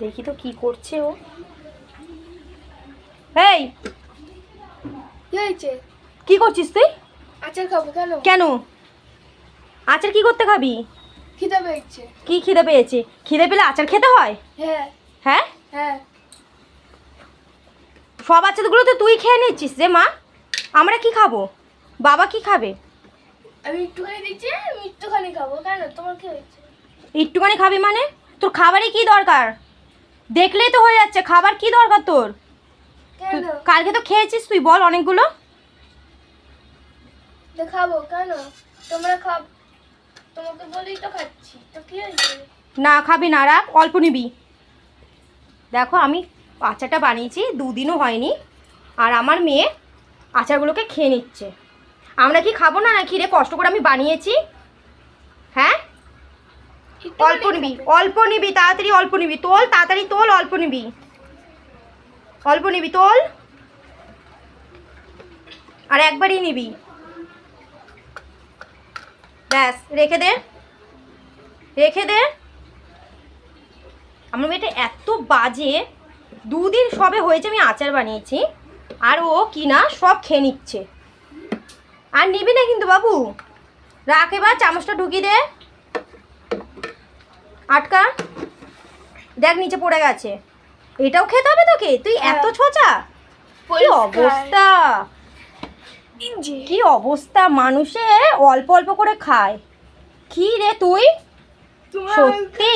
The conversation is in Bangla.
দেখি তো কি করছে ও। এই! কি হয়েছে? কি করছিস তুই? আচার খাব কেন? কেন? আচার কি করতে খাবি? খিদে পেয়েছে। কি খিদে পেয়েছে? খিদে পেলে আচার খেতে হয়? হ্যাঁ। হ্যাঁ? হ্যাঁ। সব বাচ্চাগুলো তো তুই খেয়ে নিচ্ছিস রে মা। আমরা কি খাব? বাবা কি খাবে? আমি একটুখানি দিচ্ছি আমি একটুখানি খাব। কেন? তোমার কি হয়েছে? একটুখানি খাবি মানে? তোর খাবারই কি দরকার? দেখলেই তো হয়ে যাচ্ছে খাবার কি দরকার তোর? কালকে তো খেয়েছিস তুই বল অনেকগুলো। খাব কেন? তোমরা খাব তোমাকে বলেই তো খাচ্ছি তো কি না খাবি না রাখ অল্প নিবি। দেখো আমি আচারটা বানিয়েছি দুদিনও হয়নি আর আমার মেয়ে আচারগুলোকে খেয়ে নিচ্ছে। আমরা কি খাব না নাকি রে? কষ্ট করে আমি বানিয়েছি। হ্যাঁ? অল্প নিবি অল্প নিবি তাড়াতাড়ি অল্প নিবি তোল তাড়াতাড়ি তোল অল্প নিবি। অল্প নিবি তোল। আর একবারই নিবি। ব্যাস রেখে দে। রেখে দে। আমার মেয়েটা এত বাজে। দুদিন সবে হয়েছে আমি আচার বানিয়েছি আর ও কিনা সব খেয়ে নিচ্ছে। আর নিবি না কিন্তু বাবু। রাখ এবার চামচটা ঢুকিয়ে দে। আটকা। দেখ নিচে পড়ে গেছে। এটাও খেতে হবে তোকে? তুই এত ছোঁচা? কি অবস্থা? কি অবস্থা? মানুষে অল্প অল্প করে খায়। কি রে তুই? সত্যি?